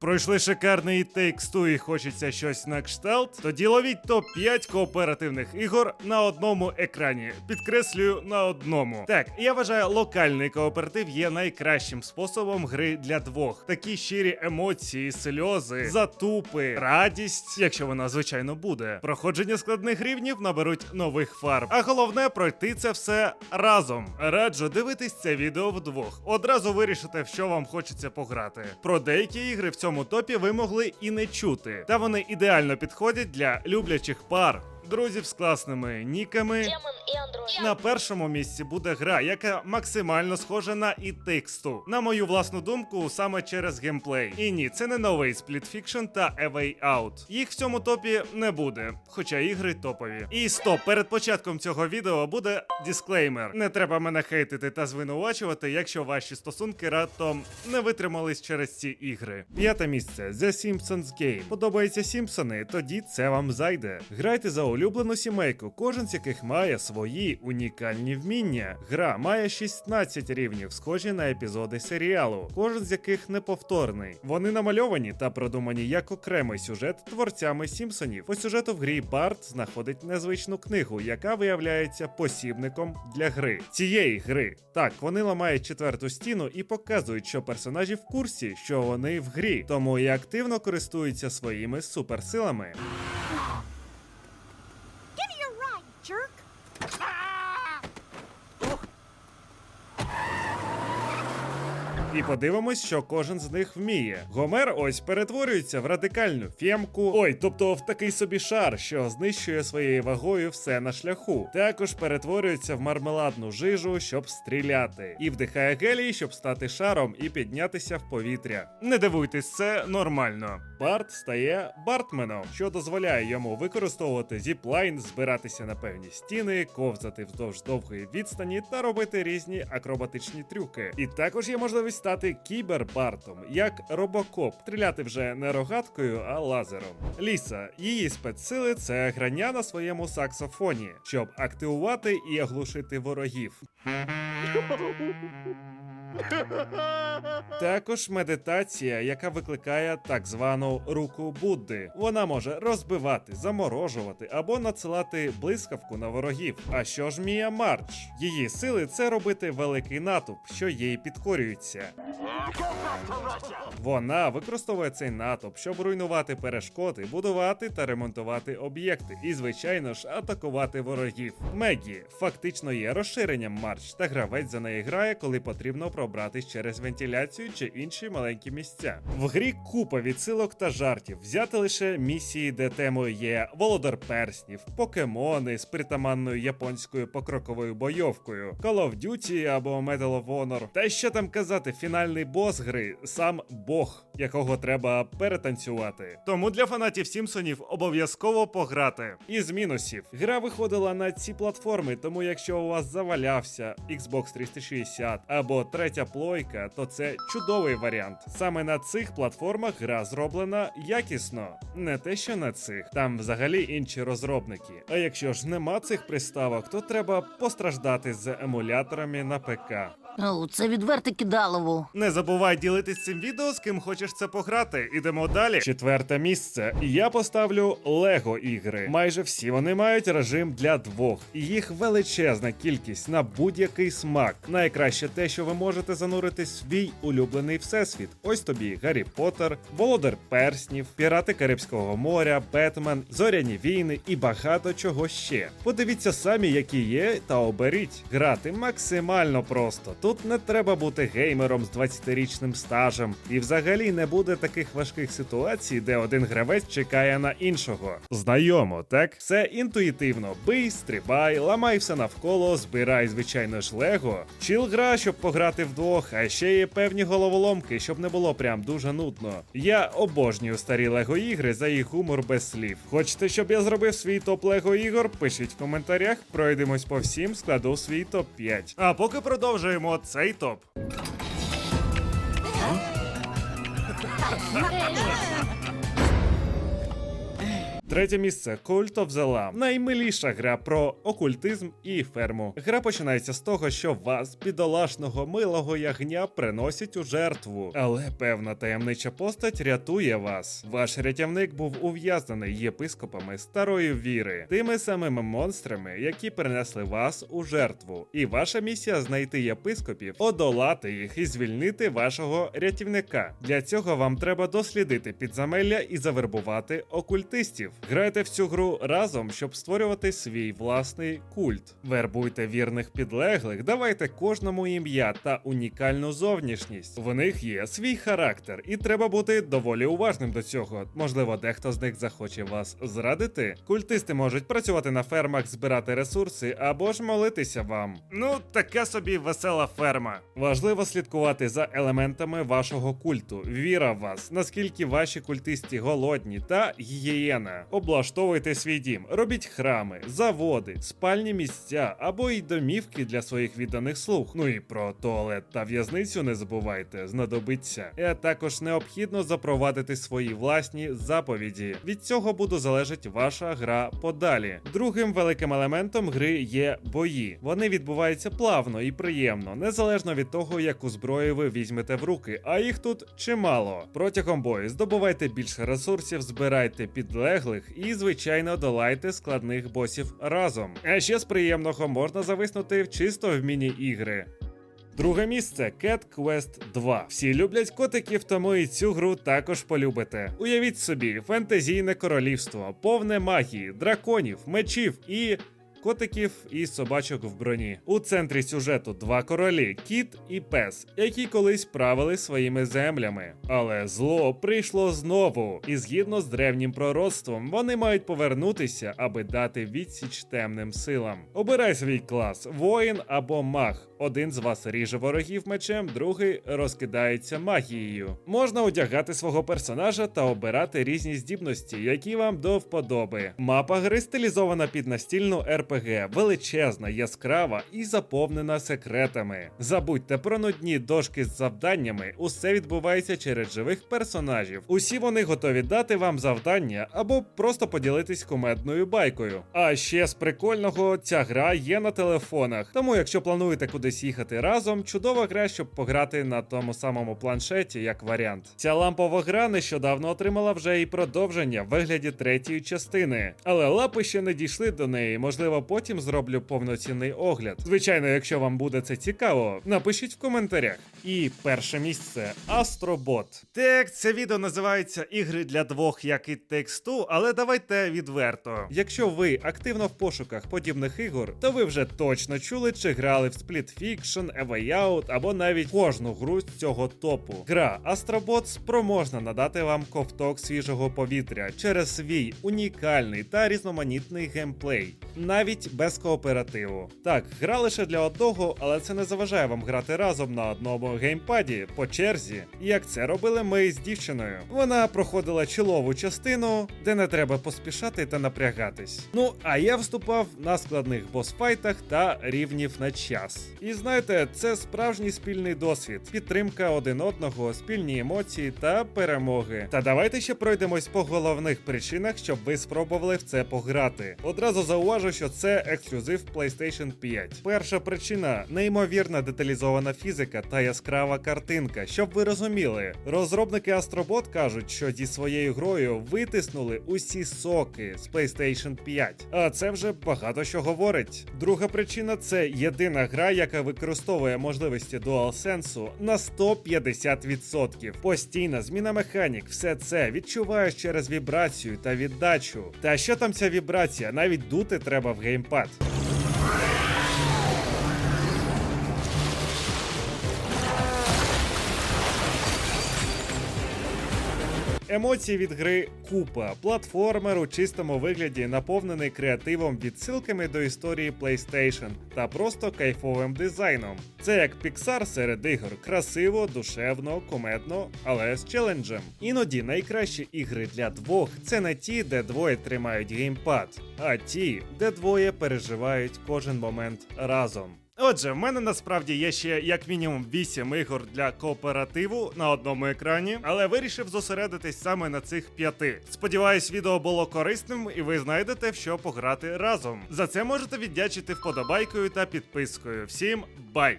Пройшли шикарний Two і хочеться щось на кшталт? Тоді ловіть топ-5 кооперативних ігор на одному екрані. Підкреслюю на одному. Так, я вважаю, локальний кооператив є найкращим способом гри для двох. Такі щирі емоції, сльози, затупи, радість, якщо вона звичайно буде. Проходження складних рівнів наберуть нових фарб. А головне пройти це все разом. Раджу дивитись це відео вдвох. Одразу вирішите, в що вам хочеться пограти. Про деякі ігри в цьому топі ви могли і не чути. Та вони ідеально підходять для люблячих пар. Друзів з класними ніками. На першому місці буде гра, яка максимально схожа на і тексту. На мою власну думку, саме через геймплей. І ні, це не новий Split Fiction та A Way Out. Їх в цьому топі не буде, хоча ігри топові. І стоп, перед початком цього відео буде дисклеймер. Не треба мене хейтити та звинувачувати, якщо ваші стосунки раптом не витримались через ці ігри. П'яте місце The Simpsons Game. Подобаються Сімпсони, тоді це вам зайде. Грайте за улюблену сімейку, кожен з яких має свої унікальні вміння. Гра має 16 рівнів, схожі на епізоди серіалу, кожен з яких неповторний. Вони намальовані та продумані як окремий сюжет творцями Сімпсонів. По сюжету в грі Барт знаходить незвичну книгу, яка виявляється посібником для гри. Цієї гри. Так, вони ламають четверту стіну і показують, що персонажі в курсі, що вони в грі, тому і активно користуються своїми суперсилами. І подивимось, що кожен з них вміє. Гомер ось перетворюється в радикальну фємку. Ой, тобто в такий собі шар, що знищує своєю вагою все на шляху. Також перетворюється в мармеладну жижу, щоб стріляти, і вдихає гелій, щоб стати шаром і піднятися в повітря. Не дивуйтесь, це нормально. Барт стає Бартменом, що дозволяє йому використовувати зіплайн, збиратися на певні стіни, ковзати вздовж довгої відстані та робити різні акробатичні трюки. І також є можливість стати кібербартом, як робокоп, стріляти вже не рогаткою, а лазером. Ліса, її спецсили це грання на своєму саксофоні, щоб активувати і оглушити ворогів. Також медитація, яка викликає так звану руку Будди. Вона може розбивати, заморожувати або надсилати блискавку на ворогів. А що ж Мія Мардж? Її сили це робити великий натовп, що їй підкорюється. Вона використовує цей натовп, щоб руйнувати перешкоди, будувати та ремонтувати об'єкти, і, звичайно ж, атакувати ворогів. Мегі фактично є розширенням Мардж, та гравець за неї грає, коли потрібно пробратись через вентиляцію чи інші маленькі місця. В грі купа відсилок та жартів. Взяти лише місії, де темою є Володар Перснів, покемони з притаманною японською покроковою бойовкою, Call of Duty або Medal of Honor. Та що там казати, фінальний бос гри сам Бог, якого треба перетанцювати. Тому для фанатів Сімпсонів обов'язково пограти. Із мінусів, гра виходила на ці платформи, тому якщо у вас завалявся Xbox 360 або третя плойка, то це чудовий варіант. Саме на цих платформах гра зроблена якісно, не те, що на цих. Там взагалі інші розробники. А якщо ж нема цих приставок, то треба постраждати з емуляторами на ПК. О, це відверте кидалово. Не забувай ділитись цим відео з ким хочеш це пограти. Ідемо далі. Четверте місце. Я поставлю Лего ігри. Майже всі вони мають режим для двох, і їх величезна кількість на будь-який смак. Найкраще те, що ви можете зануритись в свій улюблений всесвіт. Ось тобі Гаррі Поттер, Володар Перснів, Пірати Карибського моря, Бетмен, Зоряні війни і багато чого ще. Подивіться самі, які є, та оберіть. Грати максимально просто. Тут не треба бути геймером з 20-річним стажем, і взагалі не буде таких важких ситуацій, де один гравець чекає на іншого. Знайомо, так? Все інтуїтивно. Бий, стрибай, ламай все навколо, збирай, звичайно ж, лего. Чіл гра, щоб пограти вдвох, а ще є певні головоломки, щоб не було прям дуже нудно. Я обожнюю старі лего ігри за їх гумор без слів. Хочете, щоб я зробив свій топ лего ігор? Пишіть в коментарях, пройдемось по всім, складу свій топ 5. А поки продовжуємо цей топ. Третє місце Cult of the Lamb. Наймиліша гра про окультизм і ферму. Гра починається з того, що вас, бідолашного милого ягня, приносять у жертву. Але певна таємнича постать рятує вас. Ваш рятівник був ув'язнений єпископами старої віри, тими самими монстрами, які принесли вас у жертву. І ваша місія знайти єпископів, одолати їх і звільнити вашого рятівника. Для цього вам треба дослідити підземелля і завербувати окультистів. Грайте в цю гру разом, щоб створювати свій власний культ. Вербуйте вірних підлеглих, давайте кожному ім'я та унікальну зовнішність. В них є свій характер, і треба бути доволі уважним до цього. Можливо, дехто з них захоче вас зрадити. Культисти можуть працювати на фермах, збирати ресурси або ж молитися вам. Ну, така собі весела ферма. Важливо слідкувати за елементами вашого культу. Віра в вас, наскільки ваші культисти голодні та гігієна. Облаштовуйте свій дім, робіть храми, заводи, спальні місця або й домівки для своїх відданих слуг. Ну і про туалет та в'язницю не забувайте, знадобиться. А також необхідно запровадити свої власні заповіді. Від цього буде залежить ваша гра подалі. Другим великим елементом гри є бої. Вони відбуваються плавно і приємно, незалежно від того, яку зброю ви візьмете в руки, а їх тут чимало. Протягом бою здобувайте більше ресурсів, збирайте підлеглих і, звичайно, долайте складних босів разом. А ще з приємного можна зависнути чисто в міні-ігри. Друге місце Cat Quest 2. Всі люблять котиків, тому і цю гру також полюбите. Уявіть собі, фентезійне королівство, повне магії, драконів, мечів і. Котиків і собачок в броні. У центрі сюжету два королі кіт і пес, які колись правили своїми землями. Але зло прийшло знову, і згідно з древнім пророцтвом, вони мають повернутися, аби дати відсіч темним силам. Обирай свій клас: воїн або маг. Один з вас ріже ворогів мечем, другий розкидається магією. Можна одягати свого персонажа та обирати різні здібності, які вам до вподоби. Мапа гри стилізована під настільну РПГ, величезна, яскрава і заповнена секретами. Забудьте про нудні дошки з завданнями, усе відбувається через живих персонажів. Усі вони готові дати вам завдання або просто поділитись кумедною байкою. А ще з прикольного ця гра є на телефонах. Тому, якщо плануєте кудись їхати разом, чудова гра, щоб пограти на тому самому планшеті, як варіант. Ця лампова гра нещодавно отримала вже і продовження в вигляді третьої частини, але лапи ще не дійшли до неї. Можливо, потім зроблю повноцінний огляд. Звичайно, якщо вам буде це цікаво, напишіть в коментарях. І перше місце Астробот. Так, це відео називається Ігри для двох, як і тексту, але давайте відверто. Якщо ви активно в пошуках подібних ігор, то ви вже точно чули чи грали в Split Fiction, A Way Out або навіть кожну гру з цього топу. Гра Астробот спроможна надати вам ковток свіжого повітря через свій унікальний та різноманітний геймплей, навіть без кооперативу. Так, гра лише для одного, але це не заважає вам грати разом на одному геймпаді по черзі, як це робили ми з дівчиною. Вона проходила чолову частину, де не треба поспішати та напрягатись. Ну а я вступав на складних босфайтах та рівнів на час. І знаєте, це справжній спільний досвід, підтримка один одного, спільні емоції та перемоги. Та давайте ще пройдемось по головних причинах, щоб ви спробували в це пограти. Одразу зауважу, що це ексклюзив PlayStation 5. Перша причина неймовірна деталізована фізика та яскрава картинка. Щоб ви розуміли, розробники Astrobot кажуть, що зі своєю грою витиснули усі соки з PlayStation 5. А це вже багато що говорить. Друга причина це єдина гра, яка використовує можливості DualSense на 150%. Постійна зміна механік, все це відчуваєш через вібрацію та віддачу. Та що там ця вібрація? Навіть дути треба в геймпад. Емоції від гри купа. Платформер у чистому вигляді наповнений креативом, відсилками до історії PlayStation та просто кайфовим дизайном. Це як Pixar серед ігор. Красиво, душевно, комедно, але з челенджем. Іноді найкращі ігри для двох це не ті, де двоє тримають геймпад, а ті, де двоє переживають кожен момент разом. Отже, в мене насправді є ще як мінімум 8 ігор для кооперативу на одному екрані, але вирішив зосередитись саме на цих п'яти. Сподіваюсь, відео було корисним і ви знайдете що пограти разом. За це можете віддячити вподобайкою та підпискою. Всім бай!